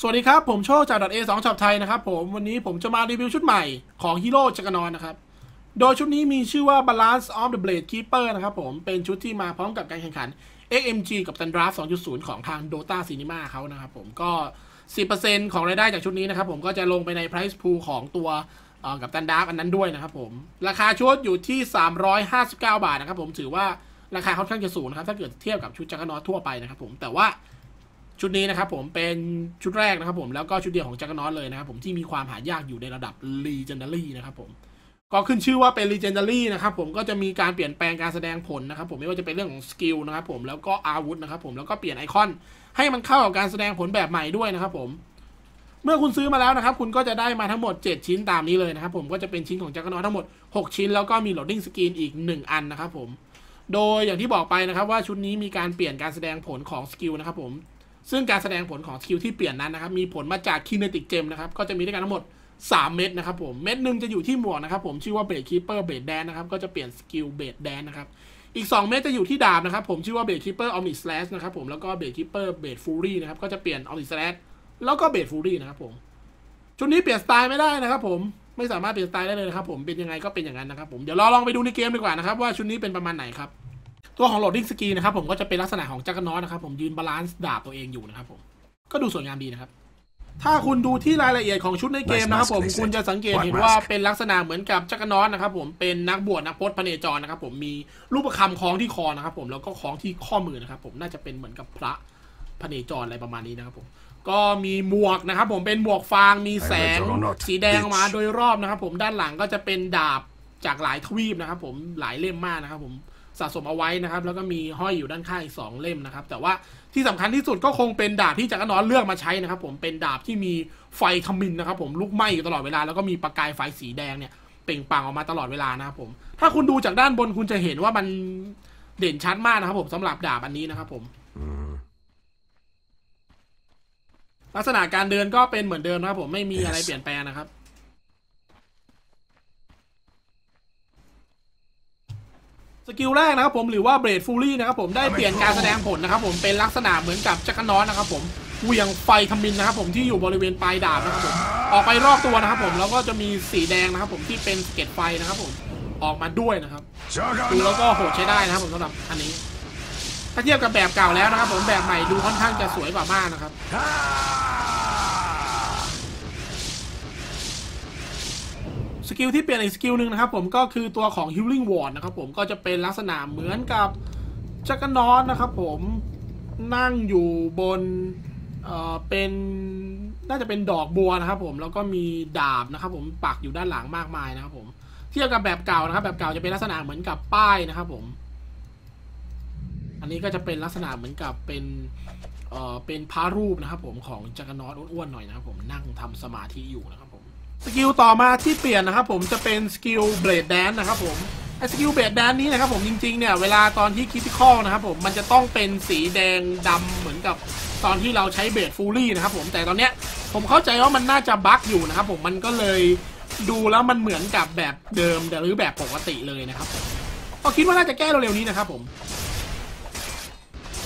สวัสดีครับ ผมโชคจาก .a 2ช็อปไทยนะครับผมวันนี้ผมจะมารีวิวชุดใหม่ของฮีโร่จักรนอนนะครับ โดยชุดนี้มีชื่อว่า Balance of the Blade Keeper นะครับผมเป็นชุดที่มาพร้อมกับการแข่งขัน XMG กับ t a n d r a f 2.0 ของทาง Dota Cinema เขานะครับผมก็ 10%ของรายได้จากชุดนี้นะครับผมก็จะลงไปใน Price Pool ของตัวกับ t a n d r a f อันนั้นด้วยนะครับผมราคาชุดอยู่ที่ 359 บาทนะครับผมถือว่าราคาค่อนข้างจะสูงนะครับถ้าเกิดเทียบกับชุดจักรนอนทั่วไปนะครับผมแต่ว่า ชุดนี้นะครับผมเป็นชุดแรกนะครับผมแล้วก็ชุดเดียวของจักรนอตเลยนะครับผมที่มีความหายากอยู่ในระดับ Legendary นะครับผมก็ขึ้นชื่อว่าเป็น Legendary นะครับผมก็จะมีการเปลี่ยนแปลงการแสดงผลนะครับผมไม่ว่าจะเป็นเรื่องของสกิลนะครับผมแล้วก็อาวุธนะครับผมแล้วก็เปลี่ยนไอคอน ให้มันเข้ากับการแสดงผลแบบใหม่ด้วยนะครับผมเมื่อคุณซื้อมาแล้วนะครับ คุณก็จะได้มาทั้งหมด 7 ชิ้นตามนี้เลยนะครับผมก็จะเป็นชิ้นของจักรนอตทั้งหมด 6 ชิ้น แล้วก็มีโหลดดิ้งสกรีนอีก 1 อันนะครับผมโดยอย่างที่บอกไปนะครับว่าชุดนี้มีการเปลี่ยนการแสดงผลของสกิลนะครับผม ซึ่งการแสดงผลของสกิลที่เปลี่ยนนั้นนะครับ มีผลมาจาก Kinetic Gem นะครับ ก็จะมีด้วยกันทั้งหมด 3 เม็ดนะครับผม เม็ดหนึ่งจะอยู่ที่หมวกนะครับผม ชื่อว่า Blade Keeper Blade Dance นะครับ ก็จะเปลี่ยนสกิล Blade Dance นะครับ อีก 2 เม็ดจะอยู่ที่ดาบนะครับผม ชื่อว่า Blade Keeper Omni Slash นะครับผม แล้วก็ Blade Keeper Blade Fury นะครับ ก็จะเปลี่ยน Omni Slash แล้วก็ Blade Fury นะครับผม ชุดนี้เปลี่ยนสไตล์ไม่ได้นะครับผม ไม่สามารถเปลี่ยนสไตล์ได้เลยนะครับผม เป็นยังไงก็เป็นอย่างนั้นนะครับผม เดี๋ยวเราลองไปดูในเกมดีกว่านะครับว่าชุดนี้เป็นประมาณไหนครับ ตัวของโหลดดิ้งสกีนะครับผมก็จะเป็นลักษณะของจักรนอตนะครับผมยืนบาลานซ์ดาบตัวเองอยู่นะครับผมก็ดูสวยงามดีนะครับ ถ้าคุณดูที่รายละเอียดของชุดในเกมนะครับผม Nice mask, คุณจะสังเกต White เห็นว่า mask เป็นลักษณะเหมือนกับจักรนอตนะครับผมเป็นนักบวชนักพจน์พระเนจรนะครับผมมีรูปประคำคล้องที่คอนะครับผมแล้วก็คล้องที่ข้อมือนะครับผมน่าจะเป็นเหมือนกับพระพระเนจรอะไรประมาณนี้นะครับผมก็มีหมวกนะครับผมเป็นหมวกฟางมีแสง I read or not, สีแดงออกมา bitch โดยรอบนะครับผมด้านหลังก็จะเป็นดาบจากหลายทวีปนะครับผมหลายเล่มมากนะครับผม สะสมเอาไว้นะครับ แล้วก็มีห้อยอยู่ด้านข้างอีกสองเล่มนะครับ แต่ว่าที่สำคัญที่สุดก็คงเป็นดาบที่จักรนอนเลือกมาใช้นะครับ ผมเป็นดาบที่มีไฟขมินนะครับผมลุกไหม้อยู่ตลอดเวลาแล้วก็มีประกายไฟสีแดงเนี่ยเปล่งปลั่งออกมาตลอดเวลานะครับผม ถ้าคุณดูจากด้านบนคุณจะเห็นว่ามันเด่นชัดมากนะครับ ผมสำหรับดาบอันนี้นะครับผมลักษณะการเดินก็เป็นเหมือนเดิมนะครับผมไม่มีอะไร Yes เปลี่ยนแปลงนะครับ สกิลแรกนะครับผมหรือว่าเบรดฟูลี่นะครับผมได้เปลี่ยนการแสดงผลนะครับผมเป็นลักษณะเหมือนกับจักรนอนนะครับผมเหวียงไฟทมินนะครับผมที่อยู่บริเวณปลายดาบนะครับผมออกไปรอบตัวนะครับผมแล้วก็จะมีสีแดงนะครับผมที่เป็นสเก็ตไฟนะครับผมออกมาด้วยนะครับดูแล้วก็โหดใช้ได้นะครับผมสำหรับอันนี้ ถ้าเทียบกับแบบเก่าแล้วนะครับผมแบบใหม่ดูค่อนข้างจะสวยกว่ามากนะครับ สกิลที่เปลี่ยนอีกสกิลหนึ่งนะครับผมก็คือตัวของ Healing Ward นะครับผมก็จะเป็นลักษณะเหมือนกับจักรนอนนะครับผมนั่งอยู่บนเอ่อเป็นน่าจะเป็นดอกบัวนะครับผมแล้วก็มีดาบนะครับผมปักอยู่ด้านหลังมากมายนะครับผมเทียบกับแบบเก่านะครับ แบบเก่าจะเป็นลักษณะเหมือนกับป้ายนะครับผม อันนี้ก็จะเป็นลักษณะเหมือนกับเป็นเอ่อเป็นพระรูปนะครับผมของจักรนอตอ้วนๆหน่อยนะครับผมนั่งทำสมาธิอยู่นะครับ สกิลต่อมาที่เปลี่ยนนะครับผมจะเป็นสกิลเบรดแดนนะครับผมไอสกิลเบรดแดนนี้นะครับผมจริงๆเนี่ยเวลาตอนที่คิติคอลนะครับผมมันจะต้องเป็นสีแดงดำเหมือนกับตอนที่เราใช้เบรดฟูลี่นะครับผมแต่ตอนเนี้ยผมเข้าใจว่ามันน่าจะบั๊กอยู่นะครับผมมันก็เลยดูแล้วมันเหมือนกับแบบเดิมหรือแบบปกติเลยนะครับผมก็คิดว่าน่าจะแก้เร็วๆนี้นะครับผม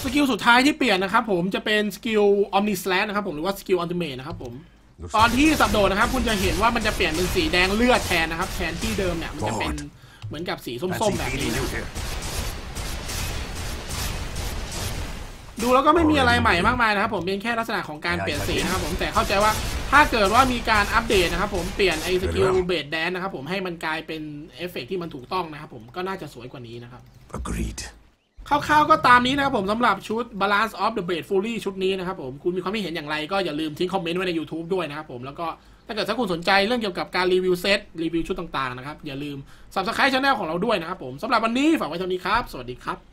สกิลสุดท้ายที่เปลี่ยนนะครับผมจะเป็นสกิล Omni Slash นะครับผมหรือว่าสกิล Ultimate นะครับผม ตอนที่สับโดดนะครับ คุณจะเห็นว่ามันจะเปลี่ยนเป็นสีแดงเลือดแทนนะครับ แทนที่เดิมเนี่ยมันจะเป็นเหมือนกับสีส้มๆแบบนี้นะดูแล้วก็ไม่มีอะไรใหม่มากมายนะครับผมเป็นแค่ลักษณะของการเปลี่ยนสีนะครับผมแต่เข้าใจว่าถ้าเกิดว่ามีการอัปเดตนะครับผมเปลี่ยนไอ้สกิลเบดแดนนะครับผมให้มันกลายเป็นเอฟเฟกต์ที่มันถูกต้องนะครับผมก็น่าจะสวยกว่านี้นะครับ Agreed. คร่าวๆก็ตามนี้นะครับผมสำหรับชุด Balance of the Blade Fury ชุดนี้นะครับผมคุณมีความคิดเห็นอย่างไรก็อย่าลืมทิ้งคอมเมนต์ไว้ใน YouTube ด้วยนะครับผมแล้วก็ถ้าเกิดถ้าคุณสนใจเรื่องเกี่ยวกับการรีวิวเซตรีวิวชุดต่างๆนะครับอย่าลืม Subscribe Channel ของเราด้วยนะครับผมสำหรับวันนี้ฝากไว้เท่านี้ครับ สวัสดีครับ